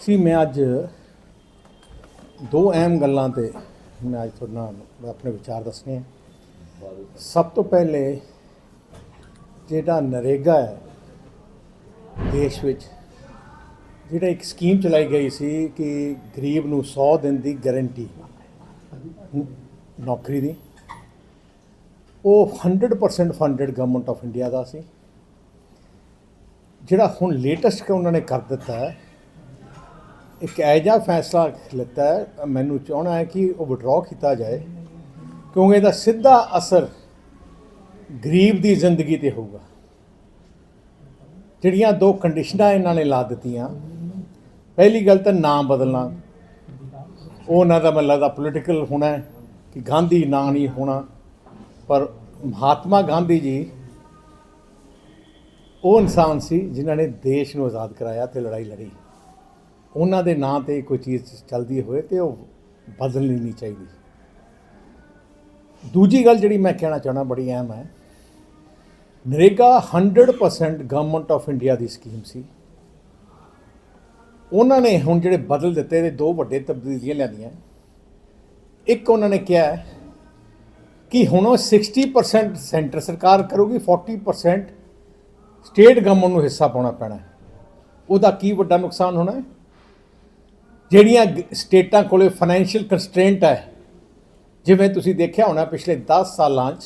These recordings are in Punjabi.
ਸੀ, ਮੈਂ ਅੱਜ ਦੋ ਅਹਿਮ ਗੱਲਾਂ ਤੇ ਮੈਂ ਅੱਜ ਤੁਹਾਡੇ ਨਾਲ ਆਪਣੇ ਵਿਚਾਰ ਦੱਸਣੇ ਆ। ਸਭ ਤੋਂ ਪਹਿਲੇ ਜਿਹੜਾ ਨਰੇਗਾ ਹੈ ਦੇਸ਼ ਵਿੱਚ, ਜਿਹੜਾ ਇੱਕ ਸਕੀਮ ਚਲਾਈ ਗਈ ਸੀ ਕਿ ਗਰੀਬ ਨੂੰ 100 ਦਿਨ ਦੀ ਗਾਰੰਟੀ ਨੌਕਰੀ ਦੀ, ਉਹ 100% ਫੰਡਡ ਗਵਰਨਮੈਂਟ ਆਫ ਇੰਡੀਆ ਦਾ ਸੀ। ਜਿਹੜਾ ਹੁਣ ਲੇਟੈਸਟ ਕਿ ਉਹਨਾਂ ਨੇ ਕਰ ਦਿੱਤਾ ਹੈ ਇੱਕ ਐਜਾ ਫੈਸਲਾ ਲਿੱਤਾ ਹੈ, ਮੈਨੂੰ ਚਾਹਣਾ ਹੈ ਕਿ ਉਹ ਵਿਡਰਾਅ ਕੀਤਾ ਜਾਏ, ਕਿਉਂਕਿ ਇਹਦਾ ਸਿੱਧਾ ਅਸਰ ਗਰੀਬ ਦੀ ਜ਼ਿੰਦਗੀ ਤੇ ਹੋਊਗਾ। ਜਿਹੜੀਆਂ ਦੋ ਕੰਡੀਸ਼ਨਾਂ ਇਹਨਾਂ ਨੇ ਲਾ ਦਿੱਤੀਆਂ, ਪਹਿਲੀ ਗੱਲ ਤਾਂ ਨਾਮ ਬਦਲਣਾ, ਉਹ ਉਹਨਾਂ ਦਾ ਮੈਨੂੰ ਲੱਗਦਾ ਪੋਲੀਟੀਕਲ ਹੋਣਾ ਹੈ ਕਿ ਗਾਂਧੀ ਨਾਂ ਨਹੀਂ ਹੋਣਾ, ਪਰ ਮਹਾਤਮਾ ਗਾਂਧੀ ਜੀ ਉਹ ਇਨਸਾਨ ਸੀ ਜਿਨ੍ਹਾਂ ਨੇ ਦੇਸ਼ ਨੂੰ ਆਜ਼ਾਦ ਕਰਾਇਆ ਤੇ ਲੜਾਈ ਲੜੀ। ਉਹਨਾਂ ਦੇ ਨਾਂ ਤੇ ਕੋਈ ਚੀਜ਼ ਚੱਲਦੀ ਹੋਵੇ ਤੇ ਉਹ ਬਦਲਣੀ ਨਹੀਂ ਚਾਹੀਦੀ। ਦੂਜੀ ਗੱਲ ਜਿਹੜੀ ਮੈਂ ਕਹਿਣਾ ਚਾਹਣਾ ਬੜੀ ਅਹਿਮ ਹੈ, ਨਰੇਗਾ 100% ਗਵਰਨਮੈਂਟ ਆਫ ਇੰਡੀਆ ਦੀ ਸਕੀਮ ਸੀ। ਉਹਨਾਂ ਨੇ ਹੁਣ ਜਿਹੜੇ ਬਦਲ ਦਿੱਤੇ ਨੇ, ਦੋ ਵੱਡੇ ਤਬਦੀਲੀਆਂ ਲਿਆਂਦੀਆਂ। ਇੱਕ ਉਹਨਾਂ ਨੇ ਕਿਹਾ ਕਿ ਹੁਣ ਉਹ 60% ਸੈਂਟਰ ਸਰਕਾਰ ਕਰੂਗੀ 40% ਸਟੇਟ ਗਵਰਨਮੈਂਟ ਨੂੰ ਹਿੱਸਾ ਪਾਉਣਾ ਪੈਣਾ। ਉਹਦਾ ਕੀ ਵੱਡਾ ਨੁਕਸਾਨ ਹੋਣਾ ਹੈ? ਜਿਹੜੀਆਂ ਗ- ਸਟੇਟਾਂ ਕੋਲੇ ਫਾਈਨੈਂਸ਼ੀਅਲ ਕੰਸਟ੍ਰੇਂਟ ਹੈ, ਜਿਵੇਂ ਤੁਸੀਂ ਦੇਖਿਆ ਹੋਣਾ ਪਿਛਲੇ 10 ਸਾਲਾਂ 'ਚ,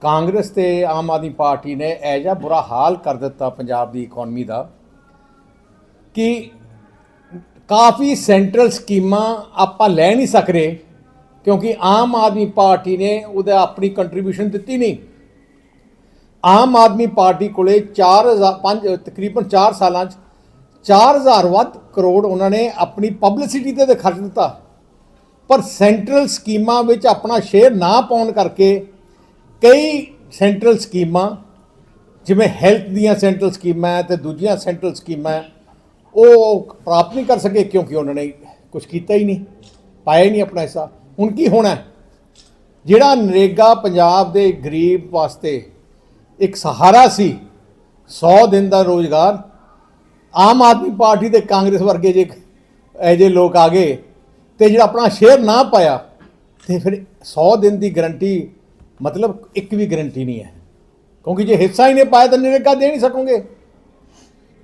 ਕਾਂਗਰਸ ਤੇ ਆਮ ਆਦਮੀ ਪਾਰਟੀ ਨੇ ਇਹ ਜਿਹਾ ਬੁਰਾ ਹਾਲ ਕਰ ਦਿੱਤਾ ਪੰਜਾਬ ਦੀ ਇਕਨੋਮੀ ਦਾ, ਕਿ ਕਾਫੀ ਸੈਂਟਰਲ ਸਕੀਮਾਂ ਆਪਾਂ ਲੈ ਨਹੀਂ ਸਕਦੇ ਕਿਉਂਕਿ ਆਮ ਆਦਮੀ ਪਾਰਟੀ ਨੇ ਉਹਦਾ ਆਪਣੀ ਕੰਟਰੀਬਿਊਸ਼ਨ ਦਿੱਤੀ ਨਹੀਂ। ਆਮ ਆਦਮੀ ਪਾਰਟੀ ਕੋਲੇ 4000 ਪੰਜ, ਤਕਰੀਬਨ 4 ਸਾਲਾਂ 'ਚ 4000 ਵੱਧ ਕਰੋੜ ਉਹਨਾਂ ਨੇ ਆਪਣੀ ਪਬਲਿਸਿਟੀ ਤੇ ਖਰਚ ਦਿੱਤਾ। ਪਰ ਸੈਂਟਰਲ ਸਕੀਮਾਂ ਵਿੱਚ ਆਪਣਾ ਸ਼ੇਅਰ ਨਾ ਪਾਉਣ ਕਰਕੇ ਕਈ ਸੈਂਟਰਲ ਸਕੀਮਾਂ, ਜਿਵੇਂ ਹੈਲਥ ਦੀਆਂ ਸੈਂਟਰਲ ਸਕੀਮਾਂ ਹੈ ਤੇ ਦੂਜੀਆਂ ਸੈਂਟਰਲ ਸਕੀਮਾਂ ਉਹ ਪ੍ਰਾਪਤ ਨਹੀਂ ਕਰ ਸਕੇ ਕਿਉਂਕਿ ਉਹਨਾਂ ਨੇ ਕੁਝ ਕੀਤਾ ਹੀ ਨਹੀਂ, ਪਾਇਆ ਹੀ ਨਹੀਂ ਆਪਣਾ ਹਿੱਸਾ। ਹੁਣ ਕੀ ਹੋਣਾ ਜਿਹੜਾ ਨਰੇਗਾ ਪੰਜਾਬ ਦੇ ਗਰੀਬ ਵਾਸਤੇ ਇੱਕ ਸਹਾਰਾ ਸੀ 100 ਦਿਨ ਦਾ ਰੋਜ਼ਗਾਰ ਆਮ ਆਦਮੀ ਪਾਰਟੀ ਤੇ ਕਾਂਗਰਸ ਵਰਗੇ ਜੇ ਇਹ ਜੇ ਲੋਕ ਆ ਗਏ ਤੇ ਜਿਹੜਾ ਆਪਣਾ ਸ਼ੇਅਰ ਨਾ ਪਾਇਆ, ਤੇ ਫਿਰ 100 ਦਿਨ ਦੀ ਗਰੰਟੀ ਮਤਲਬ ਇੱਕ ਵੀ ਗਰੰਟੀ ਨਹੀਂ ਹੈ। ਕਿਉਂਕਿ ਜੇ ਹਿੱਸਾ ਹੀ ਨਹੀਂ ਪਾਇਆ ਤਾਂ ਨਰੇਗਾ ਦੇ ਨਹੀਂ ਸਕੋਗੇ।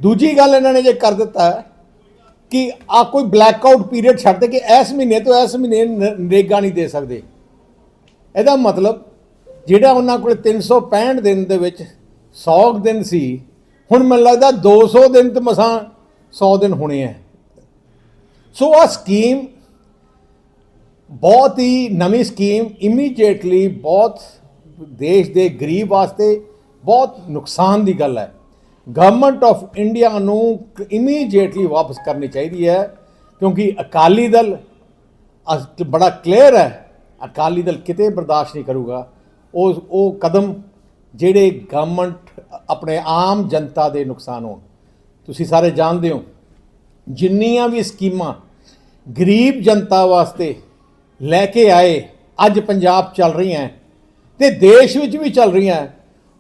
ਦੂਜੀ ਗੱਲ ਇਹਨਾਂ ਨੇ ਜੇ ਕਰ ਦਿੱਤਾ ਕਿ ਆ ਕੋਈ ਬਲੈਕ ਆਊਟ ਪੀਰੀਅਡ ਛੱਡ ਦੇ ਕਿ ਇਸ ਮਹੀਨੇ ਤੋਂ ਇਸ ਮਹੀਨੇ ਨ- ਨਰੇਗਾ ਨਹੀਂ ਦੇ ਸਕਦੇ। ਇਹਦਾ ਮਤਲਬ ਜਿਹੜਾ ਉਹਨਾਂ ਕੋਲ 365 ਦਿਨ ਦੇ ਵਿੱਚ 100 ਦਿਨ ਸੀ ਹੁਣ ਮੈਨੂੰ ਲੱਗਦਾ 200 ਦਿਨ ਤੇ ਮਸਾਂ 100 ਦਿਨ ਹੋਣੇ ਆ ਸੋ ਆ ਸਕੀਮ ਬਹੁਤ ਹੀ ਨਵੀਂ ਸਕੀਮ ਇਮੀਡੀਏਟਲੀ ਬਹੁਤ ਦੇਸ਼ ਦੇ ਗਰੀਬ ਵਾਸਤੇ ਬਹੁਤ ਨੁਕਸਾਨ ਦੀ ਗੱਲ ਹੈ ਗਵਰਨਮੈਂਟ ਆਫ ਇੰਡੀਆ ਨੂੰ ਇਮੀਡੀਏਟਲੀ ਵਾਪਸ ਕਰਨੀ ਚਾਹੀਦੀ ਹੈ ਕਿਉਂਕਿ ਅਕਾਲੀ ਦਲ ਅਸ- ਬੜਾ ਕਲੀਅਰ ਹੈ ਅਕਾਲੀ ਦਲ ਕਿਤੇ ਬਰਦਾਸ਼ਤ ਨਹੀਂ ਕਰੂਗਾ। ਉਹ ਉਹ ਕਦਮ ਜਿਹੜੇ ਗਵਰਨਮੈਂਟ ਆਪਣੇ ਆਮ ਜਨਤਾ ਦੇ ਨੁਕਸਾਨ ਹੋਣ। ਤੁਸੀਂ ਸਾਰੇ ਜਾਣਦੇ ਹੋ, ਜਿੰਨੀਆਂ ਵੀ ਸਕੀਮਾਂ ਗਰੀਬ ਜਨਤਾ ਵਾਸਤੇ ਲੈ ਕੇ ਆਏ, ਅੱਜ ਪੰਜਾਬ ਚੱਲ ਰਹੀਆਂ ਤੇ ਦੇਸ਼ ਵਿੱਚ ਵੀ ਚੱਲ ਰਹੀਆਂ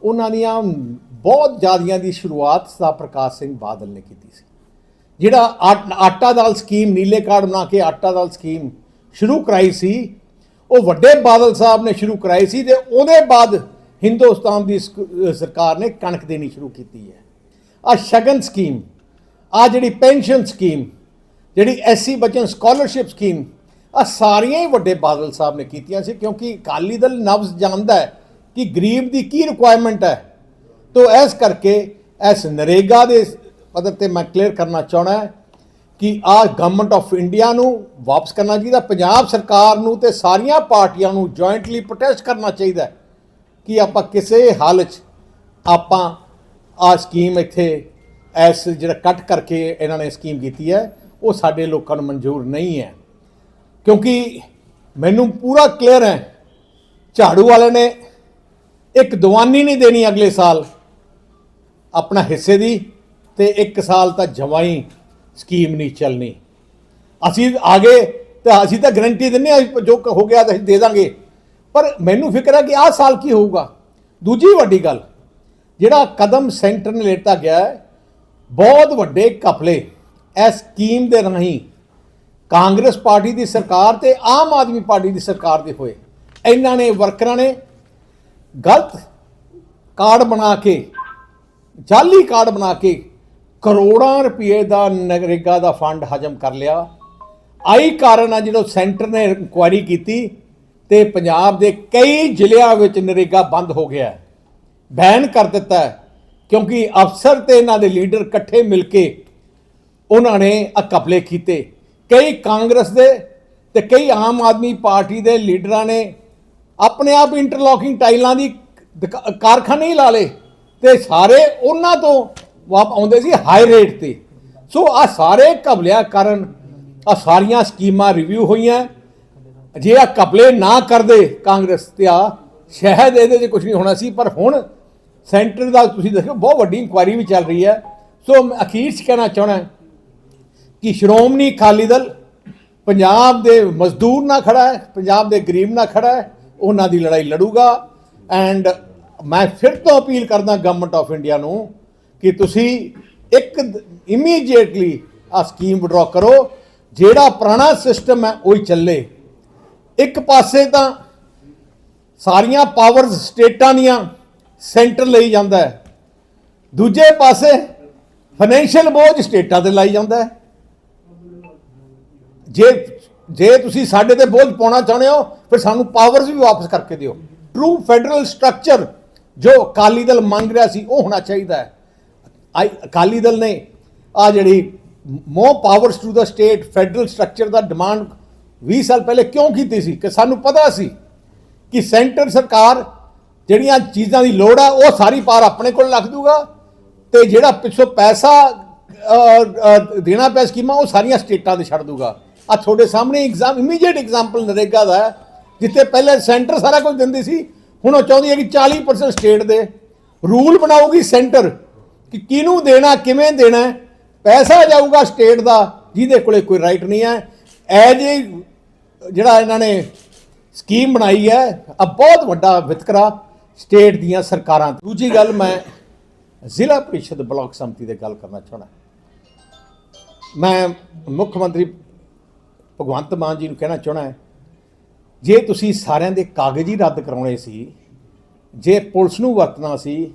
ਉਹਨਾਂ ਦੀਆਂ ਬਹੁਤ ਜ਼ਿਆਦੀਆਂ ਦੀ ਸ਼ੁਰੂਆਤ ਸਾ ਪ੍ਰਕਾਸ਼ ਸਿੰਘ ਬਾਦਲ ਨੇ ਕੀਤੀ ਸੀ। ਜਿਹੜਾ ਆਟ- ਆਟਾ ਦਾਲ ਸਕੀਮ, ਨੀਲੇ ਕਾਰਡ ਬਣਾ ਕੇ ਆਟਾ ਦਾਲ ਸਕੀਮ ਸ਼ੁਰੂ ਕਰਾਈ ਸੀ, ਉਹ ਵੱਡੇ ਬਾਦਲ ਸਾਹਿਬ ਨੇ ਸ਼ੁਰੂ ਕਰਾਈ ਸੀ ਤੇ ਉਹਦੇ ਬਾਅਦ ਹਿੰਦੁਸਤਾਨ ਦੀ ਸਕ- ਸਰਕਾਰ ਨੇ ਕਣਕ ਦੇਣੀ ਸ਼ੁਰੂ ਕੀਤੀ ਹੈ। ਆ ਸ਼ਗਨ ਸਕੀਮ ਆ ਜਿਹੜੀ ਪੈਨਸ਼ਨ ਸਕੀਮ, ਜਿਹੜੀ ਐਸਸੀ ਬਚਨ ਸਕਾਲਰਸ਼ਿਪ ਸਕੀਮ ਆ ਸਾਰੀਆਂ ਹੀ ਵੱਡੇ ਬਾਦਲ ਸਾਹਿਬ ਨੇ ਕੀਤੀਆਂ ਸੀ ਕਿਉਂਕਿ ਅਕਾਲੀ ਦਲ ਨਬਜ਼ ਜਾਣਦਾ ਹੈ ਕਿ ਗਰੀਬ ਦੀ ਕੀ ਰਿਕੁਆਇਰਮੈਂਟ ਹੈ। ਤੋ ਇਸ ਕਰਕੇ ਇਸ ਨਰੇਗਾ ਦੇ ਪੱਧਰ ਤੇ ਮੈਂ ਕਲੀਅਰ ਕਰਨਾ ਚਾਹਣਾ ਹੈ ਕਿ ਆ ਗਵਰਨਮੈਂਟ ਆਫ ਇੰਡੀਆ ਨੂੰ ਵਾਪਸ ਕਰਨਾ ਚਾਹੀਦਾ, ਪੰਜਾਬ ਸਰਕਾਰ ਨੂੰ ਤੇ ਸਾਰੀਆਂ ਪਾਰਟੀਆਂ ਨੂੰ ਜੁਆਇੰਟਲੀ ਪ੍ਰੋਟੈਸਟ ਕਰਨਾ ਚਾਹੀਦਾ ਹੈ। ਕਿ ਆਪਾਂ ਕਿਸੇ ਹਾਲਤ 'ਚ ਆਪਾਂ ਆ ਸਕੀਮ ਇੱਥੇ ਐਸ ਜਿਹੜਾ ਕੱਟ ਕਰਕੇ ਇਹਨਾਂ ਨੇ ਸਕੀਮ ਕੀਤੀ ਹੈ, ਉਹ ਸਾਡੇ ਲੋਕਾਂ ਨੂੰ ਮਨਜ਼ੂਰ ਨਹੀਂ ਹੈ। ਕਿਉਂਕਿ ਮੈਨੂੰ ਪੂਰਾ ਕਲੀਅਰ ਹੈ, ਝਾੜੂ ਵਾਲੇ ਨੇ ਇੱਕ ਦਵਾਨੀ ਨਹੀਂ ਦੇਣੀ ਅਗਲੇ ਸਾਲ, ਆਪਣਾ ਹਿੱਸੇ ਦੀ ਤੇ ਇੱਕ ਸਾਲ ਤਾਂ ਜਮਾਈ ਸਕੀਮ ਨਹੀਂ ਚੱਲਣੀ। ਅਸੀਂ ਆਗੇ ਤਾਂ ਅਸੀਂ ਤਾਂ ਗਰੰਟੀ ਦਿੰਨੇ ਆ ਜੋ ਹੋ ਗਿਆ ਤਾਂ ਅਸੀਂ ਦੇ ਦਾਂਗੇ। ਪਰ ਮੈਨੂੰ ਫਿਕਰ ਹੈ ਕਿ ਆਹ ਸਾਲ ਕੀ ਹੋਊਗਾ? ਦੂਜੀ ਵੱਡੀ ਗੱਲ, ਜਿਹੜਾ ਕਦਮ ਸੈਂਟਰ ਨੇ ਲੇਤਾ ਗਿਆ ਹੈ, ਬਹੁਤ ਵੱਡੇ ਘਪਲੇ ਇਸ ਸਕੀਮ ਦੇ ਰਾਹੀਂ ਕਾਂਗਰਸ ਪਾਰਟੀ ਦੀ ਸਰਕਾਰ ਤੇ ਆਮ ਆਦਮੀ ਪਾਰਟੀ ਦੀ ਸਰਕਾਰ ਦੇ ਹੋਏ। ਇਹਨਾਂ ਨੇ ਵਰਕਰਾਂ ਨੇ ਗਲਤ ਕਾਰਡ ਬਣਾ ਕੇ, ਜਾਲੀ ਕਾਰਡ ਬਣਾ ਕੇ ਕਰੋੜਾਂ ਰੁਪਏ ਦਾ ਨਗਰੇਗਾ ਦਾ ਫੰਡ ਹਜਮ ਕਰ ਲਿਆ। ਆਈ ਕਾਰਨ ਆ ਜਦੋਂ ਸੈਂਟਰ ਨੇ ਇਨਕੁਆਇਰੀ ਕੀਤੀ। ਤੇ ਪੰਜਾਬ ਦੇ ਕਈ ਜ਼ਿਲ੍ਹਿਆਂ ਵਿੱਚ ਨਰੇਗਾ ਬੰਦ ਹੋ ਗਿਆ ਹੈ। ਬੈਨ ਕਰ ਦਿੱਤਾ ਹੈ, ਕਿਉਂਕਿ ਅਫਸਰ ਤੇ ਇਹਨਾਂ ਦੇ ਲੀਡਰ ਇਕੱਠੇ ਮਿਲ ਕੇ ਉਹਨਾਂ ਨੇ ਆ ਕੀਤੇ। ਕਈ ਕਾਂਗਰਸ ਦੇ ਤੇ ਕਈ ਆਮ ਆਦਮੀ ਪਾਰਟੀ ਦੇ ਲੀਡਰਾਂ ਨੇ ਆਪਣੇ ਆਪ ਇੰਟਰਲੋਕਿੰਗ ਟਾਈਲਾਂ ਦੀ ਦੁਕਾ- ਕਾਰਖਾਨੇ ਹੀ ਲਾ ਲਏ ਤੇ ਸਾਰੇ ਉਹਨਾਂ ਤੋਂ ਵਾਪ ਆਉਂਦੇ ਸੀ ਹਾਈ ਰੇਟ ਤੇ। ਸੋ ਆ ਸਾਰੇ ਕਬਲਿਆਂ ਕਾਰਨ ਆ ਸਾਰੀਆਂ ਸਕੀਮਾਂ ਰਿਵਿਊ ਹੋਈਆਂ। ਜੇ ਆ ਕਪਲੇ ਨਾ ਕਰਦੇ ਕਾਂਗਰਸ ਤੇ ਆ ਸ਼ਾਇਦ ਇਹਦੇ 'ਚ ਕੁਝ ਨਹੀਂ ਹੋਣਾ ਸੀ, ਪਰ ਹੁਣ ਸੈਂਟਰ ਦਾ ਤੁਸੀਂ ਦੇਖੋ, ਬਹੁਤ ਵੱਡੀ ਇਨਕੁਆਇਰੀ ਵੀ ਚੱਲ ਰਹੀ ਹੈ। ਸੋ ਮੈਂ ਅਖੀਰ 'ਚ ਕਹਿਣਾ ਚਾਹਣਾ ਕਿ ਸ਼੍ਰੋਮਣੀ ਅਕਾਲੀ ਦਲ ਪੰਜਾਬ ਦੇ ਮਜ਼ਦੂਰ ਨਾਲ ਖੜਾ ਹੈ, ਪੰਜਾਬ ਦੇ ਗਰੀਬ ਨਾਲ ਖੜਾ ਹੈ, ਉਹਨਾਂ ਦੀ ਲੜਾਈ ਲੜੂਗਾ। ਐਂਡ ਮੈਂ ਫਿਰ ਤੋਂ ਅਪੀਲ ਕਰਦਾ ਗਵਰਨਮੈਂਟ ਆਫ ਇੰਡੀਆ ਨੂੰ ਕਿ ਤੁਸੀਂ ਇੱਕ ਇਮੀਡੀਏਟਲੀ ਆ ਸਕੀਮ ਵਿਡਰਾ ਕਰੋ। ਜਿਹੜਾ ਪੁਰਾਣਾ ਸਿਸਟਮ ਹੈ, ਉਹ ਹੀ ਚੱਲੇ। ਇੱਕ ਪਾਸੇ ਤਾਂ ਸਾਰੀਆਂ ਪਾਵਰਸ ਸਟੇਟਾਂ ਦੀਆਂ ਸੈਂਟਰ ਲਈ ਜਾਂਦਾ ਹੈ। ਦੂਜੇ ਪਾਸੇ ਫਾਈਨੈਂਸ਼ੀਅਲ ਬੋਝ ਸਟੇਟਾਂ ਤੇ ਲਾਈ ਜਾਂਦਾ ਹੈ। ਜੇ ਜੇ ਤੁਸੀਂ ਸਾਡੇ ਤੇ ਬੋਝ ਪਾਉਣਾ ਚਾਹੁੰਦੇ ਹੋ, ਫਿਰ ਸਾਨੂੰ ਪਾਵਰਸ ਵੀ ਵਾਪਸ ਕਰਕੇ ਦਿਓ। ਟਰੂ ਫੈਡਰਲ ਸਟਰਕਚਰ ਜੋ ਅਕਾਲੀ ਦਲ ਮੰਗ ਰਿਹਾ ਸੀ, ਉਹ ਹੋਣਾ ਚਾਹੀਦਾ ਹੈ। ਆਈ, ਅਕਾਲੀ ਦਲ ਨੇ ਆ ਜਿਹੜੀ more powers to the state, federal structure the demand 20 ਸਾਲ ਪਹਿਲੇ ਕਿਉਂ ਕੀਤੀ ਸੀ? ਕਿ ਸਾਨੂੰ ਪਤਾ ਸੀ ਕਿ ਸੈਂਟਰ ਸਰਕਾਰ ਜਿਹੜੀਆਂ ਚੀਜ਼ਾਂ ਦੀ ਲੋੜ ਆ, ਉਹ ਸਾਰੀ ਪਾਰ ਆਪਣੇ ਕੋਲ ਰੱਖ ਦੂਗਾ ਤੇ ਜਿਹੜਾ ਪਿੱਛੋਂ ਪੈਸਾ ਦੇਣਾ ਪਿਆ ਸਕੀਮਾਂ, ਉਹ ਸਾਰੀਆਂ ਸਟੇਟਾਂ ਦੇ ਛੱਡ ਦੂਗਾ। ਆ ਤੁਹਾਡੇ ਸਾਹਮਣੇ ਐਗਜ਼ਾਮ ਇਮੀਡੀਏਟ ਐਗਜ਼ਾਮਪਲ ਨਰੇਗਾ ਦਾ ਜਿੱਥੇ ਪਹਿਲੇ ਸੈਂਟਰ ਸਾਰਾ ਕੁਝ ਦਿੰਦੀ ਸੀ, ਹੁਣ ਉਹ ਚਾਹੁੰਦੀ ਹੈ ਕਿ 40% ਸਟੇਟ ਦੇ। ਰੂਲ ਬਣਾਉਗੀ ਸੈਂਟਰ ਕਿ ਕਿਹਨੂੰ ਦੇਣਾ, ਕਿਵੇਂ ਦੇਣਾ ਪੈਸਾ ਜਾਊਗਾ ਸਟੇਟ ਦਾ, ਜਿਹਦੇ ਕੋਲੇ ਕੋਈ ਰਾਈਟ ਨਹੀਂ ਹੈ। ਐ ਜੇ ਜਿਹੜਾ ਇਹਨਾਂ ਨੇ ਸਕੀਮ ਬਣਾਈ ਹੈ ਆ ਬਹੁਤ ਵੱਡਾ ਵਿਤਕਰਾ ਸਟੇਟ ਦੀਆਂ ਸਰਕਾਰਾਂ ਦੂਜੀ ਗੱਲ ਮੈਂ ਜ਼ਿਲ੍ਹਾ ਪ੍ਰੀਸ਼ਦ ਬਲਾਕ ਸੰਮਤੀ ਦੇ ਗੱਲ ਕਰਨਾ ਚਾਹੁੰਦਾ। ਮੈਂ ਮੁੱਖ ਮੰਤਰੀ ਭਗਵੰਤ ਮਾਨ ਜੀ ਨੂੰ ਕਹਿਣਾ ਚਾਹੁੰਦਾ ਜੇ ਤੁਸੀਂ ਸਾਰਿਆਂ ਦੇ ਕਾਗਜ਼ ਹੀ ਰੱਦ ਕਰਾਉਣੇ ਸੀ, ਜੇ ਪੁਲਿਸ ਨੂੰ ਵਰਤਣਾ ਸੀ,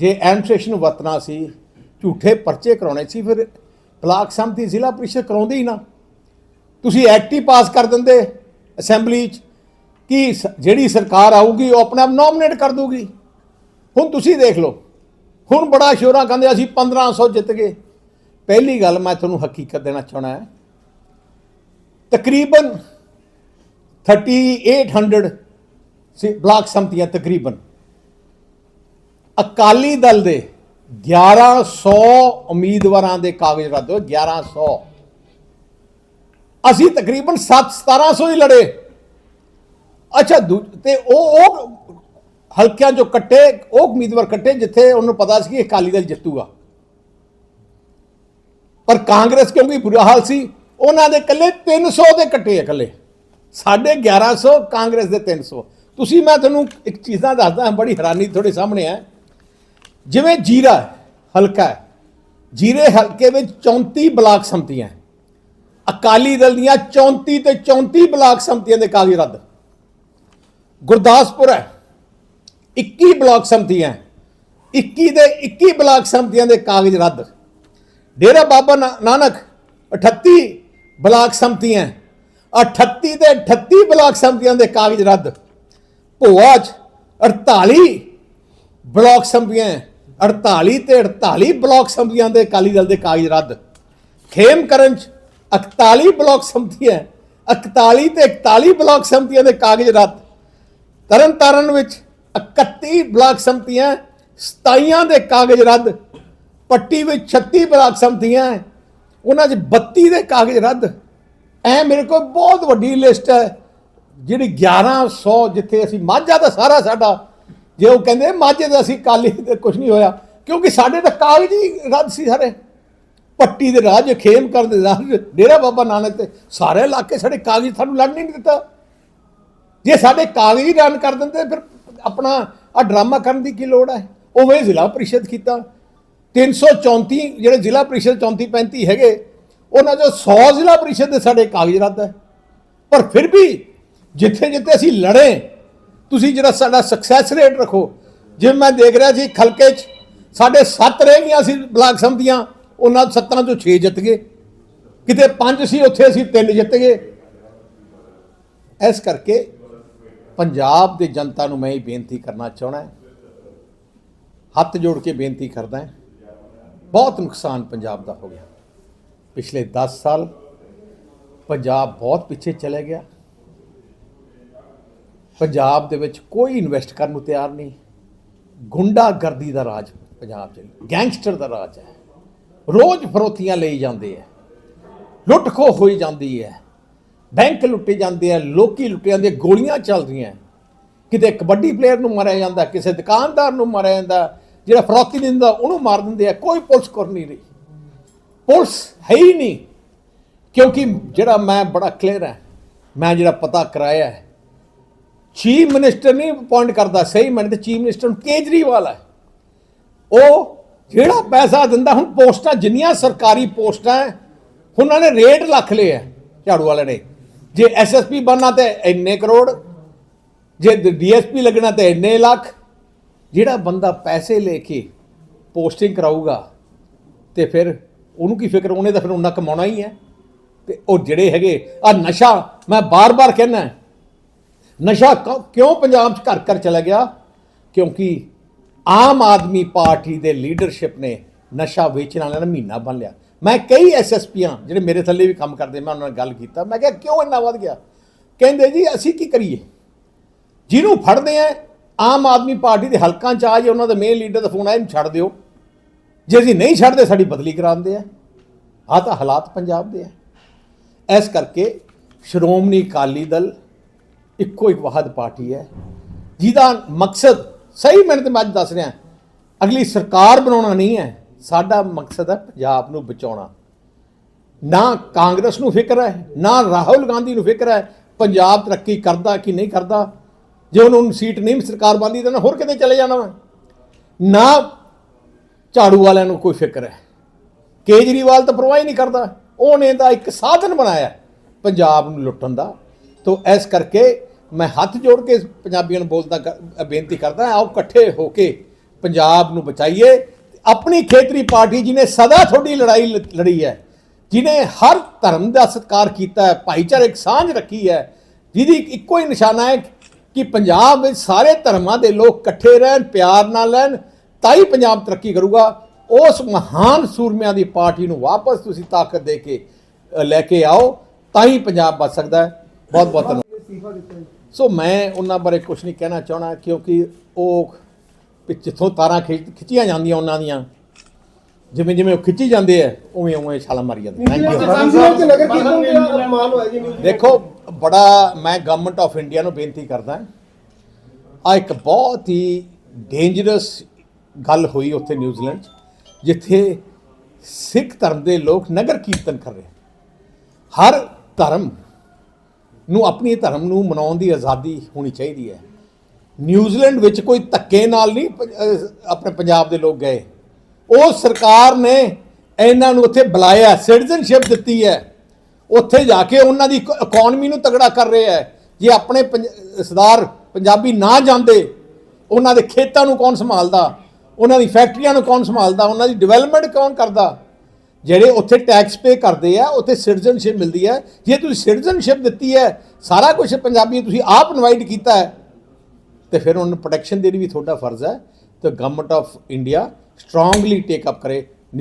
ਜੇ ਐਡਮਿਨਿਸਟ੍ਰੇਸ਼ਨ ਨੂੰ ਵਰਤਣਾ ਸੀ, ਝੂਠੇ ਪਰਚੇ ਕਰਾਉਣੇ ਸੀ, ਫਿਰ ਬਲਾਕ ਸੰਮਤੀ ਜ਼ਿਲ੍ਹਾ ਪ੍ਰੀਸ਼ਦ ਕਰਾਉਂਦੇ ਹੀ ਨਾ। ਤੁਸੀਂ ਐਕਟ ਹੀ ਪਾਸ ਕਰ ਦਿੰਦੇ ਅਸੈਂਬਲੀ 'ਚ, ਕਿ ਜਿਹੜੀ ਸਰਕਾਰ ਆਊਗੀ ਉਹ ਆਪਣੇ ਆਪ ਨੋਮੀਨੇਟ ਕਰ ਦੂਗੀ ਹੁਣ ਤੁਸੀਂ ਦੇਖ ਲਓ, ਹੁਣ ਬੜਾ ਸ਼ੋਰਾ ਕਹਿੰਦੇ ਅਸੀਂ 1500 ਜਿੱਤ ਗਏ। ਪਹਿਲੀ ਗੱਲ ਮੈਂ ਤੁਹਾਨੂੰ ਹਕੀਕਤ ਦੇਣਾ ਚਾਹਣਾ ਹੈ, ਤਕਰੀਬਨ 3800 ਸੀ ਬਲਾਕ ਸੰਮਤੀਆਂ ਤਕਰੀਬਨ। ਅਕਾਲੀ ਦਲ ਦੇ 1100 ਉਮੀਦਵਾਰਾਂ ਦੇ ਕਾਗਜ਼ ਰੱਦ ਹੋਏ 1100 ਅਸੀਂ ਤਕਰੀਬਨ 7 1700 ਹੀ ਲੜੇ। ਅੱਛਾ, ਦੂ- ਤੇ ਉਹ ਉਹ ਹਲਕਿਆਂ ਚੋਂ ਕੱਟੇ, ਉਹ ਉਮੀਦਵਾਰ ਕੱਟੇ ਜਿੱਥੇ ਉਹਨੂੰ ਪਤਾ ਸੀ ਕਿ ਅਕਾਲੀ ਦਲ ਜਿੱਤੂਗਾ। ਪਰ ਕਾਂਗਰਸ ਕਿਉਂਕਿ ਬੁਰਾ ਹਾਲ ਸੀ? ਉਹਨਾਂ ਦੇ ਇਕੱਲੇ 300 ਦੇ ਕੱਟੇ ਆ ਇਕੱਲੇ। ਸਾਡੇ 1100 ਕਾਂਗਰਸ ਦੇ 300 ਤੁਸੀਂ, ਮੈਂ ਤੁਹਾਨੂੰ ਇੱਕ ਚੀਜ਼ਾਂ ਦੱਸਦਾ ਬੜੀ ਹੈਰਾਨੀ ਤੁਹਾਡੇ ਸਾਹਮਣੇ ਹੈ ਜਿਵੇਂ ਜੀਰਾ ਹਲਕਾ ਹੈ, ਜੀਰੇ ਹਲਕੇ ਵਿੱਚ 34 ਬਲਾਕ ਸੰਮਤੀਆਂ ਅਕਾਲੀ ਦਲ ਦੀਆਂ 34 ਤੇ 34 ਬਲਾਕ ਸੰਮਤੀਆਂ ਦੇ ਕਾਗਜ਼ ਰੱਦ। ਗੁਰਦਾਸਪੁਰ ਹੈ 21 ਬਲਾਕ ਸੰਮਤੀਆਂ ਹੈ। 21 ਦੇ 21 ਬਲਾਕ ਸੰਮਤੀਆਂ ਦੇ ਕਾਗਜ਼ ਰੱਦ। ਡੇਰਾ ਬਾਬਾ ਨਾਨਕ 38 ਬਲਾਕ ਸੰਮਤੀਆਂ 38 ਤੇ 38 ਬਲਾਕ ਸੰਮਤੀਆਂ ਦੇ ਕਾਗਜ਼ ਰੱਦ। ਭੋਆ 'ਚ 48 ਬਲਾਕ ਸੰਮਤੀਆਂ 48 ਤੇ 48 ਬਲਾਕ ਸੰਮਤੀਆਂ ਦੇ ਅਕਾਲੀ ਦਲ ਦੇ ਕਾਗਜ਼ ਰੱਦ। ਖੇਮਕਰਨ 'ਚ 41 ਬਲਾਕ ਸੰਮਤੀਆਂ 41 ਤੇ 41 ਬਲਾਕ ਸੰਮਤੀਆਂ ਦੇ ਕਾਗਜ਼ ਰੱਦ। ਤਰਨਤਾਰਨ ਵਿੱਚ 31 ਬਲਾਕ ਸੰਮਤੀਆਂ 27 ਦੇ ਕਾਗਜ਼ ਰੱਦ। ਪੱਟੀ ਵਿੱਚ 36 ਬਲਾਕ ਸੰਮਤੀਆਂ ਉਹਨਾਂ 'ਚ 32 ਦੇ ਕਾਗਜ਼ ਰੱਦ। ਐ ਮੇਰੇ ਕੋਲ ਬਹੁਤ ਵੱਡੀ ਲਿਸਟ ਹੈ, ਜਿਹੜੀ 1100 ਜਿੱਥੇ ਅਸੀਂ ਮਾਝਾ ਦਾ ਸਾਰਾ ਸਾਡਾ, ਜੇ ਉਹ ਕਹਿੰਦੇ ਮਾਝੇ ਦਾ ਅਸੀਂ ਕਾਲੀ ਤੇ ਕੁਝ ਨਹੀਂ ਹੋਇਆ, ਕਿਉਂਕਿ ਸਾਡੇ ਤਾਂ ਕਾਗਜ਼ ਹੀ ਰੱਦ ਸੀ ਸਾਰੇ। ਪੱਟੀ ਦੇ ਰਾਜ ਖੇਮ ਕਰ ਦੇ ਰਾਜ ਡੇਰਾ ਬਾਬਾ ਨਾਨਕ ਤੇ ਸਾਰੇ ਇਲਾਕੇ ਸਾਡੇ ਕਾਗਜ਼ ਸਾਨੂੰ ਲੜਨ ਨਹੀਂ ਦਿੱਤਾ। ਜੇ ਸਾਡੇ ਕਾਗਜ਼ ਹੀ ਰਨ ਕਰ ਦਿੰਦੇ, ਫਿਰ ਆਪਣਾ ਆ ਡਰਾਮਾ ਕਰਨ ਦੀ ਕੀ ਲੋੜ ਹੈ ਉਵੇਂ ਜ਼ਿਲ੍ਹਾ ਪ੍ਰੀਸ਼ਦ ਕੀਤਾ। 334 ਜਿਹੜੇ ਜ਼ਿਲ੍ਹਾ ਪ੍ਰੀਸ਼ਦ 34 35 ਹੈਗੇ, ਉਹਨਾਂ ਚੋਂ 100 ਜ਼ਿਲ੍ਹਾ ਪ੍ਰੀਸ਼ਦ ਦੇ ਸਾਡੇ ਕਾਗਜ਼ ਰੱਦ ਹੈ ਪਰ ਫਿਰ ਵੀ ਜਿੱਥੇ ਜਿੱਥੇ ਅਸੀਂ ਲੜੇ, ਤੁਸੀਂ ਜਿਹੜਾ ਸਾਡਾ ਸਕਸੈਸ ਰੇਟ ਰੱਖੋ। ਜੇ ਮੈਂ ਦੇਖ ਰਿਹਾ ਸੀ ਖਲਕੇ 'ਚ, ਸਾਡੇ 7 ਰਹਿ ਗਈਆਂ ਸੀ ਬਲਾਕ ਸੰਮਤੀਆਂ ਉਹਨਾਂ 7 ਚੋਂ 6 ਜਿੱਤ ਗਏ। ਕਿਤੇ 5 ਸੀ, ਉੱਥੇ ਅਸੀਂ 3 ਜਿੱਤ ਗਏ। ਇਸ ਕਰਕੇ ਪੰਜਾਬ ਦੇ ਜਨਤਾ ਨੂੰ ਮੈਂ ਇਹ ਬੇਨਤੀ ਕਰਨਾ ਚਾਹਣਾ ਹੱਥ ਜੋੜ ਕੇ ਬੇਨਤੀ ਕਰਦਾ ਹਾਂ। ਬਹੁਤ ਨੁਕਸਾਨ ਪੰਜਾਬ ਦਾ ਹੋ ਗਿਆ। ਪਿਛਲੇ 10 ਸਾਲ ਪੰਜਾਬ ਬਹੁਤ ਪਿੱਛੇ ਚਲੇ ਗਿਆ। ਪੰਜਾਬ ਦੇ ਵਿੱਚ ਕੋਈ ਇਨਵੈਸਟ ਕਰਨ ਨੂੰ ਤਿਆਰ ਨਹੀਂ। ਗੁੰਡਾਗਰਦੀ ਦਾ ਰਾਜ ਪੰਜਾਬ 'ਚ ਗੈਂਗਸਟਰ ਦਾ ਰਾਜ ਹੈ। ਰੋਜ਼ ਫਰੋਤੀਆਂ ਲਈ ਜਾਂਦੇ ਹੈ ਲੁੱਟ ਖੋਹ ਹੋਈ ਜਾਂਦੀ ਹੈ ਬੈਂਕ ਲੁੱਟੇ ਜਾਂਦੇ ਆ ਲੋਕੀ ਲੁੱਟੇ ਜਾਂਦੇ ਗੋਲੀਆਂ ਚੱਲਦੀਆਂ ਕਿਤੇ ਕਬੱਡੀ ਪਲੇਅਰ ਨੂੰ ਮਾਰਿਆ ਜਾਂਦਾ, ਕਿਸੇ ਦੁਕਾਨਦਾਰ ਨੂੰ ਮਾਰਿਆ ਜਾਂਦਾ, ਜਿਹੜਾ ਫਰੋਤੀ ਦਿੰਦਾ, ਉਹਨੂੰ ਮਾਰ ਦਿੰਦੇ ਆ ਕੋਈ ਪੁਲਿਸ ਕਰ ਨਹੀਂ ਰਹੀ। ਪੁਲਿਸ ਹੈ ਹੀ ਨਹੀਂ। ਕਿਉਂਕਿ ਜਿਹੜਾ ਮੈਂ ਬੜਾ ਕਲੀਅਰ ਹੈ ਮੈਂ ਜਿਹੜਾ ਪਤਾ ਕਰਾਇਆ ਹੈ ਚੀਫ ਮਿਨਿਸਟਰ ਨਹੀਂ ਅਪਾਇੰਟ ਕਰਦਾ। ਸਹੀ ਮੈਂ ਤੇ ਚੀਫ ਮਿਨਿਸਟਰ ਨੂੰ ਕੇਜਰੀਵਾਲ ਹੈ ਉਹ ਜਿਹੜਾ ਪੈਸਾ ਦਿੰਦਾ, ਹੁਣ ਪੋਸਟਾਂ, ਜਿੰਨੀਆਂ ਸਰਕਾਰੀ ਪੋਸਟਾਂ ਹੈ ਉਹਨਾਂ ਨੇ ਰੇਟ ਲੱਖ ਲਏ ਹੈ ਝਾੜੂ ਵਾਲੇ ਨੇ। ਜੇ ਐਸਐਸਪੀ ਬਣਨਾ ਤੇ ਇੰਨੇ ਕਰੋੜ, ਜੇ ਡੀਐਸਪੀ ਲੱਗਣਾ ਤੇ ਇੰਨੇ ਲੱਖ, ਜਿਹੜਾ ਬੰਦਾ ਪੈਸੇ ਲੈ ਕੇ ਪੋਸਟਿੰਗ ਕਰਾਊਗਾ, ਤੇ ਫਿਰ ਉਹਨੂੰ ਕੀ ਫਿਕਰ, ਉਹਨੇ ਤਾਂ ਫਿਰ ਉਹਨਾਂ ਕਮਾਉਣਾ ਹੀ ਹੈ ਤੇ ਉਹ ਜਿਹੜੇ ਹੈਗੇ, ਆ ਨਸ਼ਾ, ਮੈਂ ਬਾਰ-ਬਾਰ ਕਹਿੰਦਾ ਨਸ਼ਾ ਕਿਉਂ ਪੰਜਾਬ 'ਚ ਘਰ ਘਰ ਚਲਾ ਗਿਆ? ਕਿਉਂਕਿ ਆਮ ਆਦਮੀ ਪਾਰਟੀ ਦੇ ਲੀਡਰਸ਼ਿਪ ਨੇ ਨਸ਼ਾ ਵੇਚਣ ਵਾਲਿਆਂ ਦਾ ਮਹੀਨਾ ਬਣ ਲਿਆ। ਮੈਂ ਕਈ ਐਸਐਸਪੀਆਂ ਜਿਹੜੇ ਮੇਰੇ ਥੱਲੇ ਵੀ ਕੰਮ ਕਰਦੇ, ਮੈਂ ਉਹਨਾਂ ਨਾਲ ਗੱਲ ਕੀਤਾ। ਮੈਂ ਕਿਹਾ, ਕਿਉਂ ਇੰਨਾ ਵੱਧ ਗਿਆ? ਕਹਿੰਦੇ, ਜੀ, ਅਸੀਂ ਕੀ ਕਰੀਏ? ਜਿਹਨੂੰ ਫੜਦੇ ਆ, ਆਮ ਆਦਮੀ ਪਾਰਟੀ ਦੇ ਹਲਕਾਂ ਚ ਆ ਜੇ, ਉਹਨਾਂ ਦਾ ਮੇਨ ਲੀਡਰ ਦਾ ਫੋਨ ਆਇਆ, ਇਹਨੂੰ ਛੱਡ ਦਿਓ। ਜੇ ਅਸੀਂ ਨਹੀਂ ਛੱਡਦੇ, ਸਾਡੀ ਬਦਲੀ ਕਰਾਉਂਦੇ ਆ। ਆ ਤਾਂ ਹਾਲਾਤ ਪੰਜਾਬ ਦੇ ਆ। ਇਸ ਕਰਕੇ ਸ਼੍ਰੋਮਣੀ ਅਕਾਲੀ ਦਲ ਇੱਕੋ ਇੱਕ ਵਾਹਦ ਪਾਰਟੀ ਹੈ, ਜਿਹਦਾ ਮਕਸਦ ਸਹੀ ਮਿਹਨਤ ਮੈਂ ਅੱਜ ਦੱਸ ਰਿਹਾ। ਅਗਲੀ ਸਰਕਾਰ ਬਣਾਉਣਾ ਨਹੀਂ ਹੈ। ਸਾਡਾ ਮਕਸਦ ਹੈ ਪੰਜਾਬ ਨੂੰ ਬਚਾਉਣਾ। ਨਾ ਕਾਂਗਰਸ ਨੂੰ ਫਿਕਰ ਹੈ, ਨਾ ਰਾਹੁਲ ਗਾਂਧੀ ਨੂੰ ਫਿਕਰ ਹੈ ਪੰਜਾਬ ਤਰੱਕੀ ਕਰਦਾ ਕਿ ਨਹੀਂ ਕਰਦਾ। ਜੇ ਉਹਨੂੰ ਸੀਟ ਨਹੀਂ ਸਰਕਾਰ ਬਣਦੀ, ਤਾਂ ਹੋਰ ਕਿਤੇ ਚਲੇ ਜਾਣਾ ਵਾ। ਨਾ ਝਾੜੂ ਵਾਲਿਆਂ ਨੂੰ ਕੋਈ ਫਿਕਰ ਹੈ। ਕੇਜਰੀਵਾਲ ਤਾਂ ਪਰਵਾਹ ਹੀ ਨਹੀਂ ਕਰਦਾ। ਉਹਨੇ ਤਾਂ ਇੱਕ ਸਾਧਨ ਬਣਾਇਆ ਪੰਜਾਬ ਨੂੰ ਲੁੱਟਣ ਦਾ। ਤੋਂ ਇਸ ਕਰਕੇ ਮੈਂ ਹੱਥ ਜੋੜ ਕੇ ਪੰਜਾਬੀਆਂ ਨੂੰ ਬੋਲਦਾ ਬੇਨਤੀ ਕਰਦਾ, ਆਓ ਇਕੱਠੇ ਹੋ ਕੇ ਪੰਜਾਬ ਨੂੰ ਬਚਾਈਏ। ਆਪਣੀ ਖੇਤਰੀ ਪਾਰਟੀ ਜਿਹਨੇ ਸਦਾ ਤੁਹਾਡੀ ਲੜਾਈ ਲ- ਲੜੀ ਹੈ ਜਿਨੇ ਹਰ ਧਰਮ ਦਾ ਸਤਿਕਾਰ ਕੀਤਾ ਹੈ ਭਾਈਚਾਰਕ ਸਾਂਝ ਰੱਖੀ ਹੈ, ਜਿਹਦੀ ਇੱਕੋ ਹੀ ਨਿਸ਼ਾਨਾ ਹੈ ਕਿ ਪੰਜਾਬ ਵਿੱਚ ਸਾਰੇ ਧਰਮਾਂ ਦੇ ਲੋਕ ਇਕੱਠੇ ਰਹਿਣ, ਪਿਆਰ ਨਾਲ ਰਹਿਣ, ਤਾਂ ਹੀ ਪੰਜਾਬ ਤਰੱਕੀ ਕਰੂਗਾ। ਉਸ ਮਹਾਨ ਸੂਰਮਿਆਂ ਦੀ ਪਾਰਟੀ ਨੂੰ ਵਾਪਸ ਤੁਸੀਂ ਤਾਕਤ ਦੇ ਕੇ ਲੈ ਕੇ ਆਓ, ਤਾਂ ਹੀ ਪੰਜਾਬ ਬਚ ਸਕਦਾ ਹੈ। ਬਹੁਤ ਬਹੁਤ ਧੰਨਵਾਦ ਸੋ ਮੈਂ ਉਹਨਾਂ ਬਾਰੇ ਕੁਝ ਨਹੀਂ ਕਹਿਣਾ ਚਾਹਣਾ ਕਿਉਂਕਿ ਉਹ ਵੀ ਜਿੱਥੋਂ ਤਾਰਾਂ ਖਿੱਚ- ਖਿੱਚੀਆਂ ਜਾਂਦੀਆਂ ਉਹਨਾਂ ਦੀਆਂ ਜਿਵੇਂ ਜਿਵੇਂ ਉਹ ਖਿੱਚੀ ਜਾਂਦੇ ਆ ਉਵੇਂ ਉਵੇਂ ਛਾਲਾਂ ਮਾਰੀ ਜਾਂਦੇ ਥੈਂਕ ਯੂ ਦੇਖੋ ਬੜਾ ਮੈਂ ਗਵਰਨਮੈਂਟ ਆਫ ਇੰਡੀਆ ਨੂੰ ਬੇਨਤੀ ਕਰਦਾ ਆ ਇੱਕ ਬਹੁਤ ਹੀ ਡੇਂਜਰਸ ਗੱਲ ਹੋਈ ਉੱਥੇ ਨਿਊਜ਼ੀਲੈਂਡ 'ਚ ਜਿੱਥੇ ਸਿੱਖ ਧਰਮ ਦੇ ਲੋਕ ਨਗਰ ਕੀਰਤਨ ਕਰ ਰਹੇ ਹਰ ਧਰਮ ਨੂੰ ਆਪਣੀ ਧਰਮ ਨੂੰ ਮਨਾਉਣ ਦੀ ਆਜ਼ਾਦੀ ਹੋਣੀ ਚਾਹੀਦੀ ਹੈ। ਨਿਊਜ਼ੀਲੈਂਡ ਵਿੱਚ ਕੋਈ ਧੱਕੇ ਨਾਲ ਨਹੀਂ ਆਪਣੇ ਪੰਜਾਬ ਦੇ ਲੋਕ ਗਏ। ਉਹ ਸਰਕਾਰ ਨੇ ਇਹਨਾਂ ਨੂੰ ਉੱਥੇ ਬੁਲਾਇਆ, ਸਿਟੀਜ਼ਨਸ਼ਿਪ ਦਿੱਤੀ ਹੈ। ਉੱਥੇ ਜਾ ਕੇ ਉਹਨਾਂ ਦੀ ਇਕਨੋਮੀ ਨੂੰ ਤਗੜਾ ਕਰ ਰਿਹਾ ਹੈ। ਜੇ ਆਪਣੇ ਪੰਜ- ਸਰਦਾਰ ਪੰਜਾਬੀ ਨਾ ਜਾਂਦੇ, ਉਹਨਾਂ ਦੇ ਖੇਤਾਂ ਨੂੰ ਕੌਣ ਸੰਭਾਲਦਾ, ਉਹਨਾਂ ਦੀ ਫੈਕਟਰੀਆਂ ਨੂੰ ਕੌਣ ਸੰਭਾਲਦਾ, ਉਹਨਾਂ ਦੀ ਡਿਵੈਲਪਮੈਂਟ ਕੌਣ ਕਰਦਾ ਜਿਹੜੇ ਉੱਥੇ ਟੈਕਸ ਪੇ ਕਰਦੇ ਆ, ਉੱਥੇ ਸਿਟੀਜ਼ਨਸ਼ਿਪ ਮਿਲਦੀ ਹੈ ਜੇ ਤੁਸੀਂ ਸਿਟੀਜ਼ਨਸ਼ਿਪ ਦਿੱਤੀ ਹੈ, ਸਾਰਾ ਕੁਝ ਪੰਜਾਬੀ ਤੁਸੀਂ ਆਪ ਇਨਵਾਈਟ ਕੀਤਾ ਹੈ, ਤੇ ਫਿਰ ਉਹਨਾਂ ਨੂੰ ਪ੍ਰੋਟੈਕਸ਼ਨ ਦੇਣੀ ਵੀ ਤੁਹਾਡਾ ਫਰਜ਼ ਹੈ। ਤੇ government of India strongly take up ਕਰੇ।